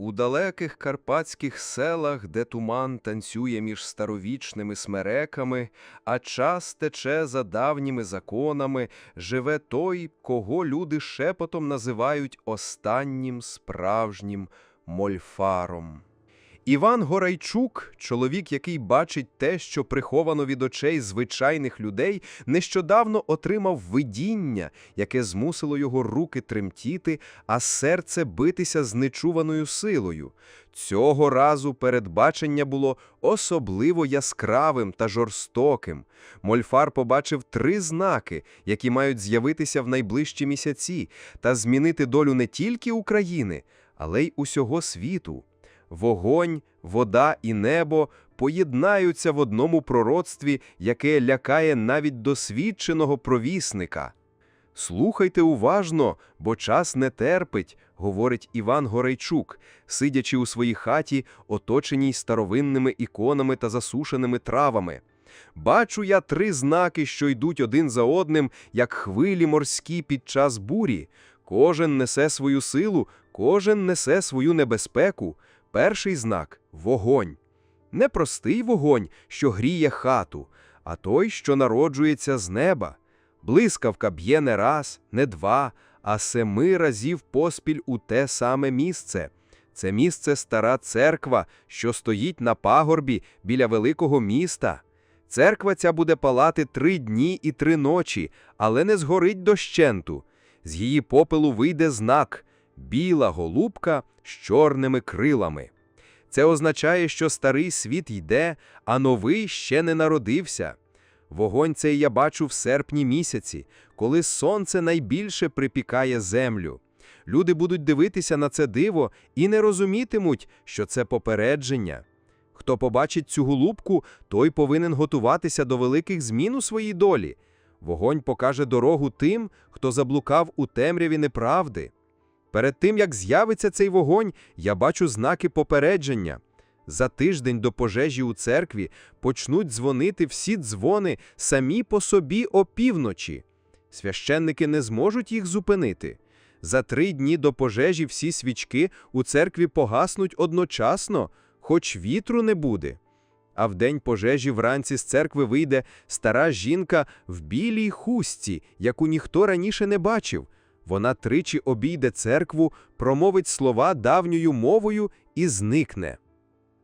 У далеких карпатських селах, де туман танцює між старовічними смереками, а час тече за давніми законами, живе той, кого люди шепотом називають останнім справжнім мольфаром. Іван Горайчук, чоловік, який бачить те, що приховано від очей звичайних людей, нещодавно отримав видіння, яке змусило його руки тремтіти, а серце битися з нечуваною силою. Цього разу передбачення було особливо яскравим та жорстоким. Мольфар побачив три знаки, які мають з'явитися в найближчі місяці, та змінити долю не тільки України, але й усього світу. Вогонь, вода і небо поєднаються в одному пророцтві, яке лякає навіть досвідченого провісника. Слухайте уважно, бо час не терпить, говорить Іван Горейчук, сидячи у своїй хаті, оточеній старовинними іконами та засушеними травами. Бачу я три знаки, що йдуть один за одним, як хвилі морські під час бурі. Кожен несе свою силу, кожен несе свою небезпеку. Перший знак вогонь. Не простий вогонь, що гріє хату, а той, що народжується з неба. Блискавка б'є не раз, не два, а семи разів поспіль у те саме місце. Це місце стара церква, що стоїть на пагорбі біля великого міста. Церква ця буде палати три дні і три ночі, але не згорить дощенту. З її попелу вийде знак біла голубка з чорними крилами. Це означає, що старий світ йде, а новий ще не народився. Вогонь цей я бачу в серпні місяці, коли сонце найбільше припікає землю. Люди будуть дивитися на це диво і не розумітимуть, що це попередження. Хто побачить цю голубку, той повинен готуватися до великих змін у своїй долі. Вогонь покаже дорогу тим, хто заблукав у темряві неправди. Перед тим, як з'явиться цей вогонь, я бачу знаки попередження. За тиждень до пожежі у церкві почнуть дзвонити всі дзвони самі по собі опівночі. Священники не зможуть їх зупинити. За три дні до пожежі всі свічки у церкві погаснуть одночасно, хоч вітру не буде. А в день пожежі вранці з церкви вийде стара жінка в білій хустці, яку ніхто раніше не бачив. Вона тричі обійде церкву, промовить слова давньою мовою і зникне.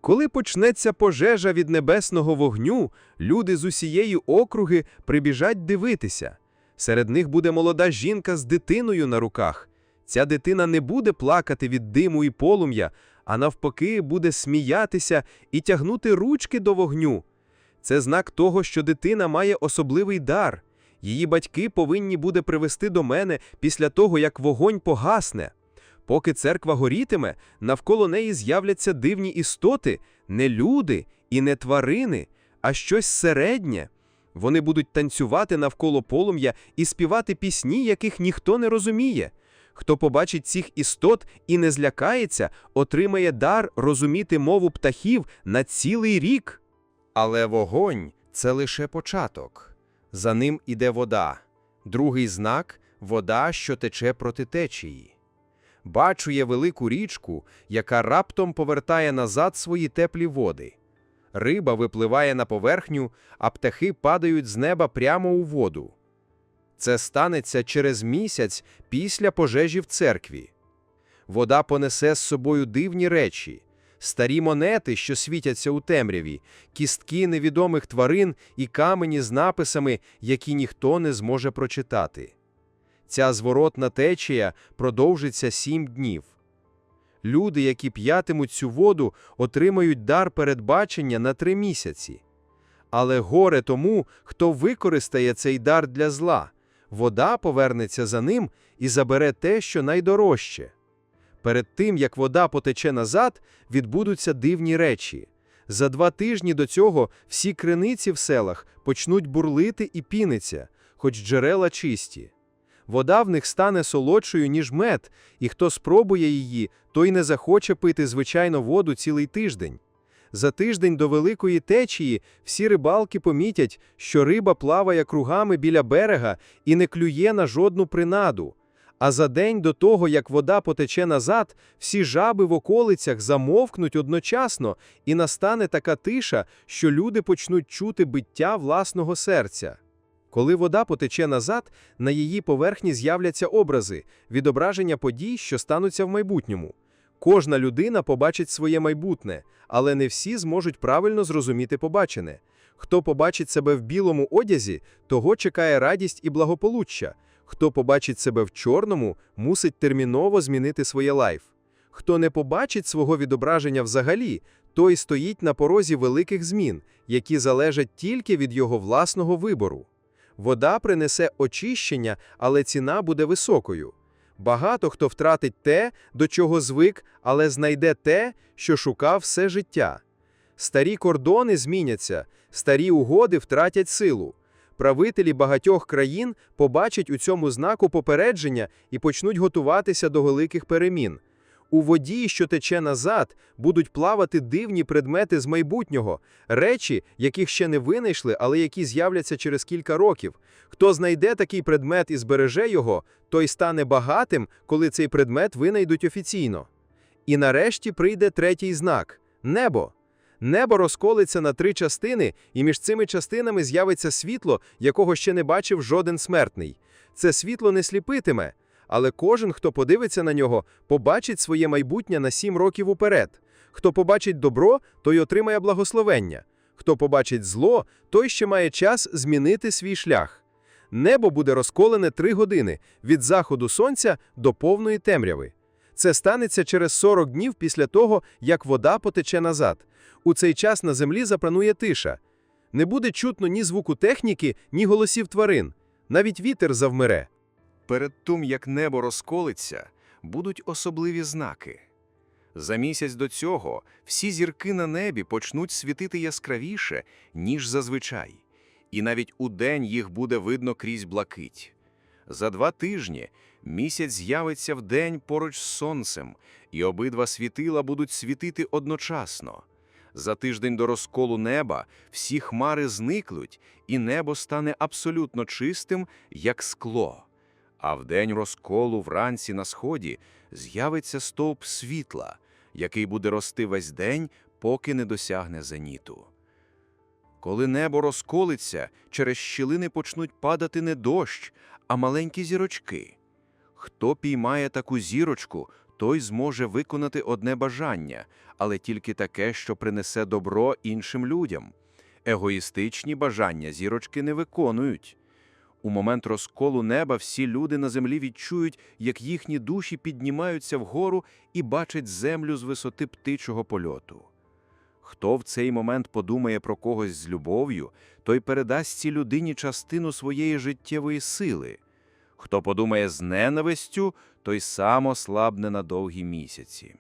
Коли почнеться пожежа від небесного вогню, люди з усієї округи прибіжать дивитися. Серед них буде молода жінка з дитиною на руках. Ця дитина не буде плакати від диму і полум'я, а навпаки, буде сміятися і тягнути ручки до вогню. Це знак того, що дитина має особливий дар. Її батьки повинні буде привести до мене після того, як вогонь погасне. Поки церква горітиме, навколо неї з'являться дивні істоти, не люди і не тварини, а щось середнє. Вони будуть танцювати навколо полум'я і співати пісні, яких ніхто не розуміє. Хто побачить цих істот і не злякається, отримає дар розуміти мову птахів на цілий рік. Але вогонь це лише початок. За ним іде вода. Другий знак вода, що тече проти течії. Бачу я велику річку, яка раптом повертає назад свої теплі води. Риба випливає на поверхню, а птахи падають з неба прямо у воду. Це станеться через місяць після пожежі в церкві. Вода понесе з собою дивні речі старі монети, що світяться у темряві, кістки невідомих тварин і камені з написами, які ніхто не зможе прочитати. Ця зворотна течія продовжиться сім днів. Люди, які п'ятимуть цю воду, отримають дар передбачення на три місяці. Але горе тому, хто використає цей дар для зла, вода повернеться за ним і забере те, що найдорожче. Перед тим, як вода потече назад, відбудуться дивні речі. За два тижні до цього всі криниці в селах почнуть бурлити і піниться, хоч джерела чисті. Вода в них стане солодшою, ніж мед, і хто спробує її, той не захоче пити звичайну воду цілий тиждень. За тиждень до великої течії всі рибалки помітять, що риба плаває кругами біля берега і не клює на жодну принаду А за день до того, як вода потече назад, всі жаби в околицях замовкнуть одночасно, і настане така тиша, що люди почнуть чути биття власного серця. Коли вода потече назад, на її поверхні з'являться образи, відображення подій, що стануться в майбутньому. Кожна людина побачить своє майбутнє, але не всі зможуть правильно зрозуміти побачене. Хто побачить себе в білому одязі, того чекає радість і благополуччя. Хто побачить себе в чорному, мусить терміново змінити своє лайф. Хто не побачить свого відображення взагалі, той стоїть на порозі великих змін, які залежать тільки від його власного вибору. Вода принесе очищення, але ціна буде високою. Багато хто втратить те, до чого звик, але знайде те, що шукав все життя. Старі кордони зміняться, старі угоди втратять силу. Правителі багатьох країн побачать у цьому знаку попередження і почнуть готуватися до великих перемін. У воді, що тече назад, будуть плавати дивні предмети з майбутнього, речі, яких ще не винайшли, але які з'являться через кілька років. Хто знайде такий предмет і збереже його, той стане багатим, коли цей предмет винайдуть офіційно. І нарешті прийде третій знак небо. Небо розколиться на три частини, і між цими частинами з'явиться світло, якого ще не бачив жоден смертний. Це світло не сліпитиме, але кожен, хто подивиться на нього, побачить своє майбутнє на сім років уперед. Хто побачить добро, той отримає благословення. Хто побачить зло, той ще має час змінити свій шлях. Небо буде розколене три години від заходу сонця до повної темряви. Це станеться через 40 днів після того, як вода потече назад. У цей час на землі запанує тиша. Не буде чутно ні звуку техніки, ні голосів тварин. Навіть вітер завмире. Перед тим, як небо розколиться, будуть особливі знаки. За місяць до цього всі зірки на небі почнуть світити яскравіше, ніж зазвичай, і навіть удень їх буде видно крізь блакить. За два тижні місяць з'явиться вдень поруч з сонцем, і обидва світила будуть світити одночасно. За тиждень до розколу неба всі хмари зникнуть, і небо стане абсолютно чистим, як скло. А в день розколу вранці на сході з'явиться стовп світла, який буде рости весь день, поки не досягне зеніту. Коли небо розколиться, через щілини почнуть падати не дощ, а маленькі зірочки. Хто піймає таку зірочку, той зможе виконати одне бажання, але тільки таке, що принесе добро іншим людям. Егоїстичні бажання зірочки не виконують. У момент розколу неба всі люди на землі відчують, як їхні душі піднімаються вгору і бачать землю з висоти птичого польоту. Хто в цей момент подумає про когось з любов'ю, той передасть цій людині частину своєї життєвої сили. Хто подумає з ненавистю, той сам ослабне на довгі місяці.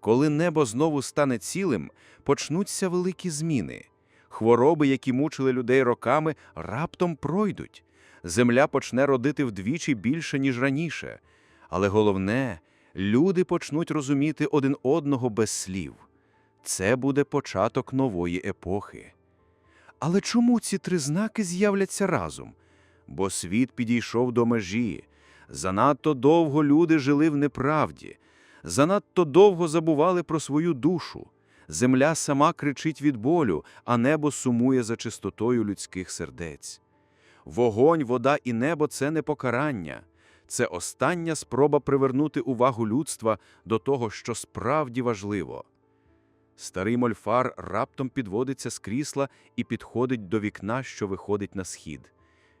Коли небо знову стане цілим, почнуться великі зміни. Хвороби, які мучили людей роками, раптом пройдуть. Земля почне родити вдвічі більше, ніж раніше. Але головне, люди почнуть розуміти один одного без слів. Це буде початок нової епохи. Але чому ці три знаки з'являться разом? Бо світ підійшов до межі. Занадто довго люди жили в неправді, занадто довго забували про свою душу. Земля сама кричить від болю, а небо сумує за чистотою людських сердець. Вогонь, вода і небо це не покарання, це остання спроба привернути увагу людства до того, що справді важливо. Старий мольфар раптом підводиться з крісла і підходить до вікна, що виходить на схід.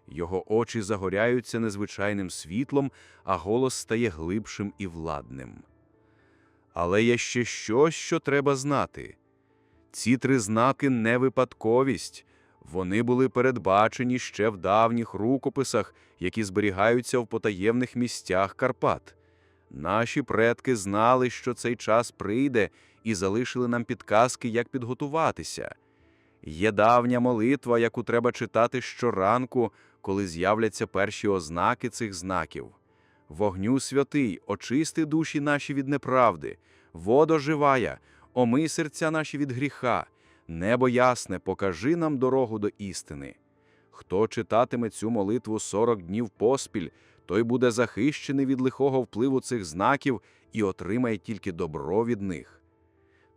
Його очі загоряються незвичайним світлом, а голос стає глибшим і владним. Але є ще щось, що треба знати. Ці три знаки не випадковість. Вони були передбачені ще в давніх рукописах, які зберігаються в потаємних місцях Карпат. Наші предки знали, що цей час прийде, і залишили нам підказки, як підготуватися. Є давня молитва, яку треба читати щоранку, коли з'являться перші ознаки цих знаків. Вогню святий, очисти душі наші від неправди, водо живая, омий серця наші від гріха, небо ясне, покажи нам дорогу до істини. Хто читатиме цю молитву сорок днів поспіль, той буде захищений від лихого впливу цих знаків і отримає тільки добро від них.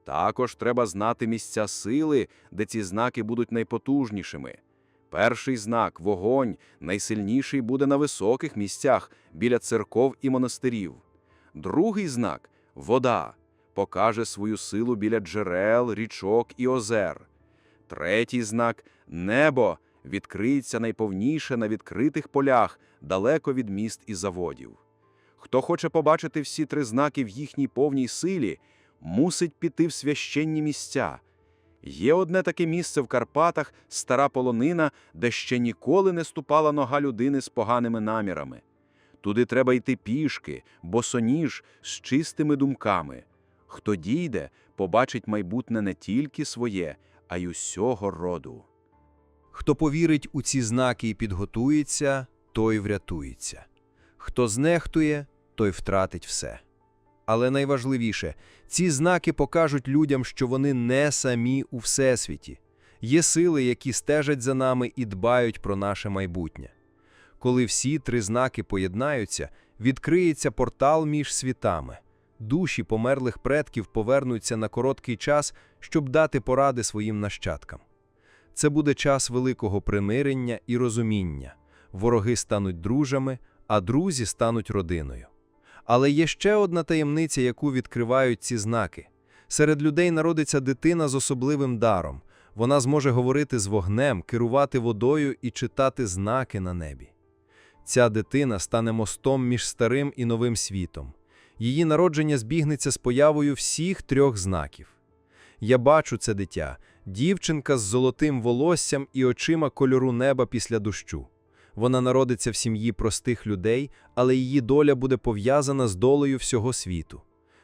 Також треба знати місця сили, де ці знаки будуть найпотужнішими. Перший знак вогонь найсильніший буде на високих місцях біля церков і монастирів. Другий знак вода покаже свою силу біля джерел, річок і озер. Третій знак небо відкриється найповніше на відкритих полях, далеко від міст і заводів. Хто хоче побачити всі три знаки в їхній повній силі, мусить піти в священні місця. Є одне таке місце в Карпатах, стара полонина, де ще ніколи не ступала нога людини з поганими намірами. Туди треба йти пішки, босоніж, з чистими думками. Хто дійде, побачить майбутнє не тільки своє, а й усього роду. Хто повірить у ці знаки і підготується, той врятується. Хто знехтує, той втратить все. Але найважливіше, ці знаки покажуть людям, що вони не самі у всесвіті. Є сили, які стежать за нами і дбають про наше майбутнє. Коли всі три знаки поєднаються, відкриється портал між світами. Душі померлих предків повернуться на короткий час, щоб дати поради своїм нащадкам. Це буде час великого примирення і розуміння. Вороги стануть дружами, а друзі стануть родиною. Але є ще одна таємниця, яку відкривають ці знаки. Серед людей народиться дитина з особливим даром. Вона зможе говорити з вогнем, керувати водою і читати знаки на небі. Ця дитина стане мостом між старим і новим світом. Її народження збігнеться з появою всіх трьох знаків. Я бачу це дитя, дівчинка з золотим волоссям і очима кольору неба після дощу. Вона народиться в сім'ї простих людей, але її доля буде пов'язана з долею всього світу.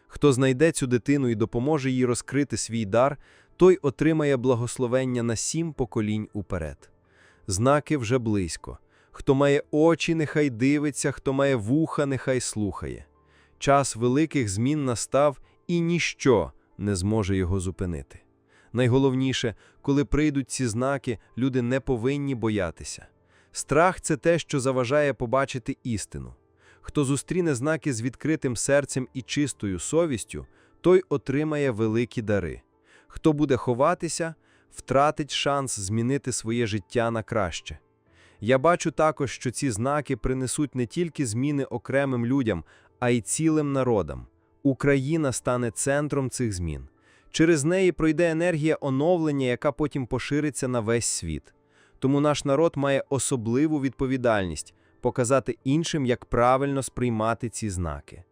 Хто знайде цю дитину і допоможе їй розкрити свій дар, той отримає благословення на сім поколінь уперед. Знаки вже близько. Хто має очі, нехай дивиться, хто має вуха, нехай слухає. Час великих змін настав, і ніщо не зможе його зупинити. Найголовніше, коли прийдуть ці знаки, люди не повинні боятися. Страх це те, що заважає побачити істину. Хто зустріне знаки з відкритим серцем і чистою совістю, той отримає великі дари. Хто буде ховатися, втратить шанс змінити своє життя на краще. Я бачу також, що ці знаки принесуть не тільки зміни окремим людям, а й цілим народам. Україна стане центром цих змін. Через неї пройде енергія оновлення, яка потім пошириться на весь світ. Тому наш народ має особливу відповідальність показати іншим, як правильно сприймати ці знаки.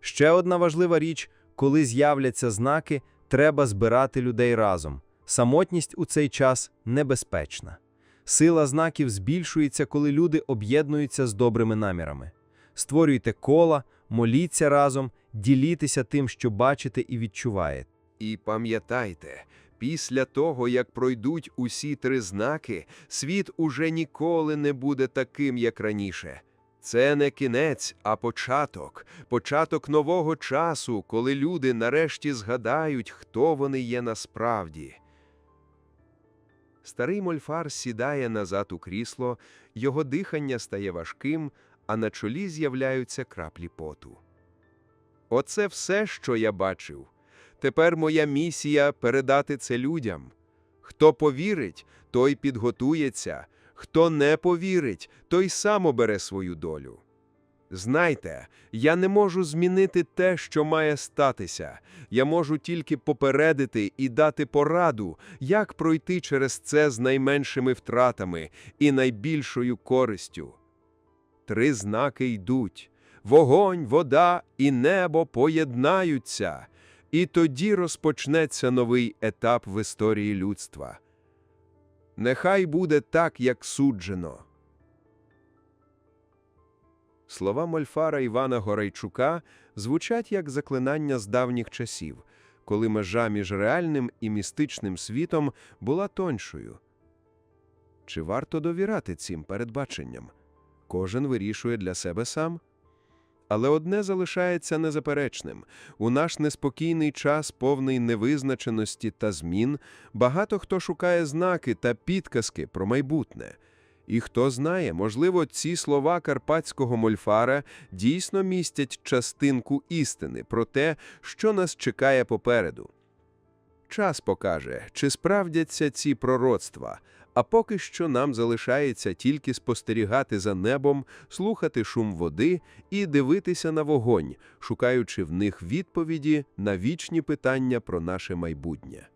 Ще одна важлива річ, коли з'являться знаки, треба збирати людей разом. Самотність у цей час небезпечна. Сила знаків збільшується, коли люди об'єднуються з добрими намірами. Створюйте кола, моліться разом, ділітеся тим, що бачите і відчуваєте. І пам'ятайте, після того, як пройдуть усі три знаки, світ уже ніколи не буде таким, як раніше. Це не кінець, а початок, початок нового часу, коли люди нарешті згадають, хто вони є насправді. Старий мольфар сідає назад у крісло, його дихання стає важким, а на чолі з'являються краплі поту. Оце все, що я бачив. Тепер моя місія передати це людям. Хто повірить, той підготується, хто не повірить, той сам обере свою долю. Знайте, я не можу змінити те, що має статися. Я можу тільки попередити і дати пораду, як пройти через це з найменшими втратами і найбільшою користю. Три знаки йдуть вогонь, вода і небо поєднаються, і тоді розпочнеться новий етап в історії людства. Нехай буде так, як суджено. Слова Мольфара Івана Горайчука звучать як заклинання з давніх часів, коли межа між реальним і містичним світом була тоншою. Чи варто довіряти цим передбаченням? Кожен вирішує для себе сам. Але одне залишається незаперечним. У наш неспокійний час, повний невизначеності та змін, багато хто шукає знаки та підказки про майбутнє. І хто знає, можливо, ці слова карпатського мольфара дійсно містять частинку істини про те, що нас чекає попереду. Час покаже, чи справдяться ці пророцтва, а поки що нам залишається тільки спостерігати за небом, слухати шум води і дивитися на вогонь, шукаючи в них відповіді на вічні питання про наше майбутнє.